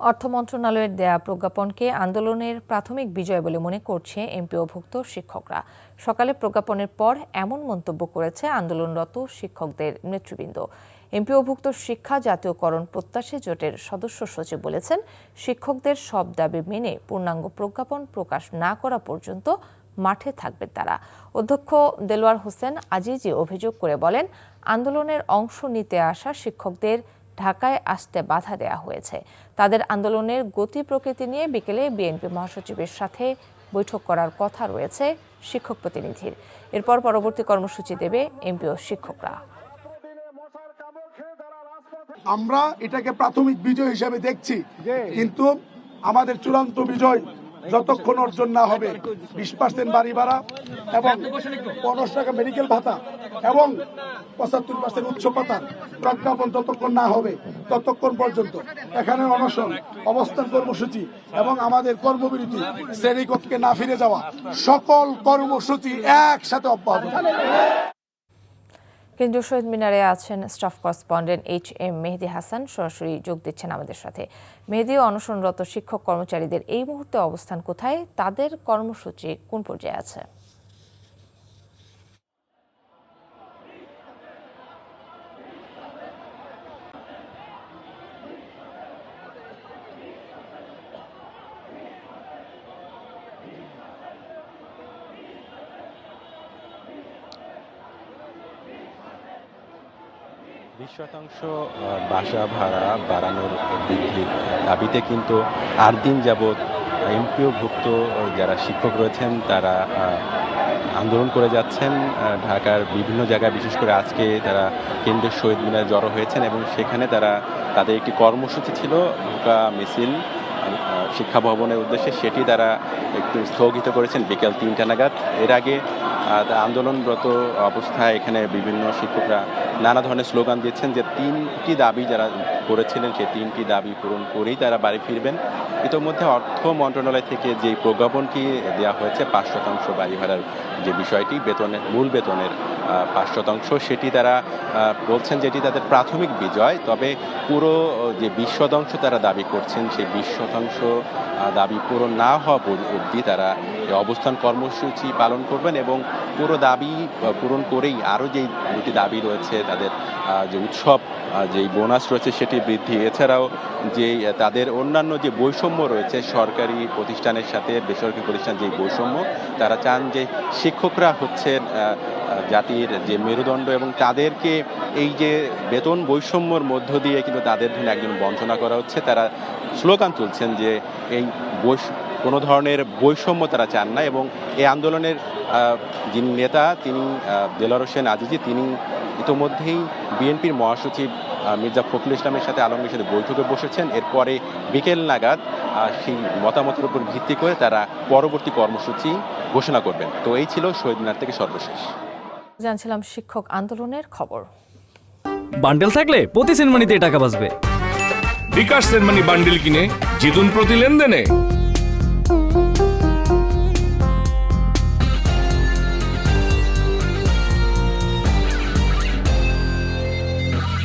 অর্থ মন্ত্রণালয়ের দেয়া প্রজ্ঞাপনকে আন্দোলনের প্রাথমিক বিজয় বলে মনে করছে এমপিওভুক্ত শিক্ষকরা। সকালে প্রজ্ঞাপনের পর এমন মন্তব্য করেছে আন্দোলনরত শিক্ষকদের নেতৃবৃন্দ। এমপিওভুক্ত শিক্ষা জাতীয়করণ প্রত্যাশী জোটের সদস্য সচিব বলেছেন, শিক্ষকদের সব দাবি মেনে পূর্ণাঙ্গ প্রজ্ঞাপন প্রকাশ না করা পর্যন্ত মাঠে থাকবেন তারা। অধ্যক্ষ দেলোয়ার হোসেন আজিজি অভিযোগ করে বলেন, আন্দোলনের অংশ নিতে আসা শিক্ষকদের ঢাকায় আসতে বাধা দেওয়া হয়েছে। তাদের আন্দোলনের গতি প্রকৃতি নিয়ে বিকেলে বিএনপি মহাসচিবের সাথে বৈঠক করার কথা রয়েছে শিক্ষক প্রতিনিধির। এরপর পরবর্তী কর্মসূচি দেবে এমপিও শিক্ষকরা। আমরা এটাকে প্রাথমিক বিজয় হিসেবে দেখছি। কিন্তু আমাদের চূড়ান্ত বিজয় যতক্ষণ অর্জন না হবে, বিশ পার্সেন্ট বাড়ি ভাড়া এবং পনেরোশো টাকা মেডিকেল ভাতা এবং পঁচাত্তর পার্সেন্ট উচ্চ পাতার প্রজ্ঞাপন যতক্ষণ না হবে, ততক্ষণ পর্যন্ত এখানে অনশন, অবস্থান কর্মসূচি এবং আমাদের কর্মবিরতি, শ্রেণীকক্ষে না ফিরে যাওয়া, সকল কর্মসূচি একসাথে অব্যাহত। কেন্দ্রীয় শহীদ মিনারে আছেন staff correspondent H M Mehedi Hasan. সরাসরি যোগ দিচ্ছেন আমাদের সাথে। মেহেদি ও অনশনরত শিক্ষক কর্মচারীদের এই মুহূর্তে অবস্থান কোথায়? তাদের কর্মসূচি কোন পর্যায়ে আছে? বিশ শতাংশ বাসা ভাড়া বাড়ানোর বৃদ্ধির দাবিতে কিন্তু আট দিন যাবৎ এমপিওভুক্ত যারা শিক্ষক রয়েছেন, তারা আন্দোলন করে যাচ্ছেন ঢাকার বিভিন্ন জায়গায়, বিশেষ করে আজকে তারা কেন্দ্রের শহীদ মিনার জড়ো হয়েছেন এবং সেখানে তারা, তাদের একটি কর্মসূচি ছিল, ঢোকা মিছিল শিক্ষা ভবনের উদ্দেশ্যে সেটি তারা একটু স্থগিত করেছেন বিকেল তিনটা নাগাদ। এর আগে আন্দোলনরত অবস্থায় এখানে বিভিন্ন শিক্ষকরা নানা ধরনের স্লোগান দিচ্ছেন যে তিনটি দাবি যারা করেছিলেন সেই তিনটি দাবি পূরণ করেই তারা বাড়ি ফিরবেন। ইতোমধ্যে অর্থ মন্ত্রণালয় থেকে যে প্রজ্ঞাপনটি দেওয়া হয়েছে, পাঁচ শতাংশ বাড়ি ভাড়ার যে বিষয়টি, বেতনের, মূল বেতনের পাঁচ শতাংশ, সেটি তারা বলছেন যেটি তাদের প্রাথমিক বিজয়। তবে পুরো যে বিশ শতাংশ তারা দাবি করছেন, সেই বিশ শতাংশ দাবি পূরণ না হওয়া অবধি তারা অবস্থান কর্মসূচি পালন করবেন এবং পুরো দাবি পূরণ করেই আরও যেই দুটি দাবি রয়েছে তাদের যে উৎসব যেই বোনাস রয়েছে সেটি বৃদ্ধি। এছাড়াও যে তাদের অন্যান্য যে বৈষম্য রয়েছে, সরকারি প্রতিষ্ঠানের সাথে বেসরকারি প্রতিষ্ঠান যে বৈষম্য, তারা চান যে শিক্ষকরা হচ্ছেন জাতির যে মেরুদণ্ড এবং তাদেরকে এই যে বেতন বৈষম্যর মধ্য দিয়ে কিন্তু তাদের জন্য একজন বঞ্চনা করা হচ্ছে। তারা স্লোগান তুলছেন যে এই বৈষ, কোনো ধরনের বৈষম্য তারা চান না এবং এই আন্দোলনের যিনি নেতা তিনি আহ, দেলোয়ার হোসেন আজিজি তিনি ইতোমধ্যেই বিএনপির মহাসচিব মির্জা ফখরুল ইসলামের সাথে আলমগীর সাথে বৈঠকে বসেছেন। এরপরে বিকেল নাগাদ সেই মতামতের উপর ভিত্তি করে তারা পরবর্তী কর্মসূচি ঘোষণা করবেন। তো এই ছিল শহীদ মিনার থেকে সর্বশেষ। জানছিলাম শিক্ষক আন্দোলনের খবর। বান্ডেল থাকলে প্রতি সেনমানিতে টাকা বাঁচবে। বিকাশ সেনমানি বান্ডেল কিনে জিতুন প্রতি লেনদেনে।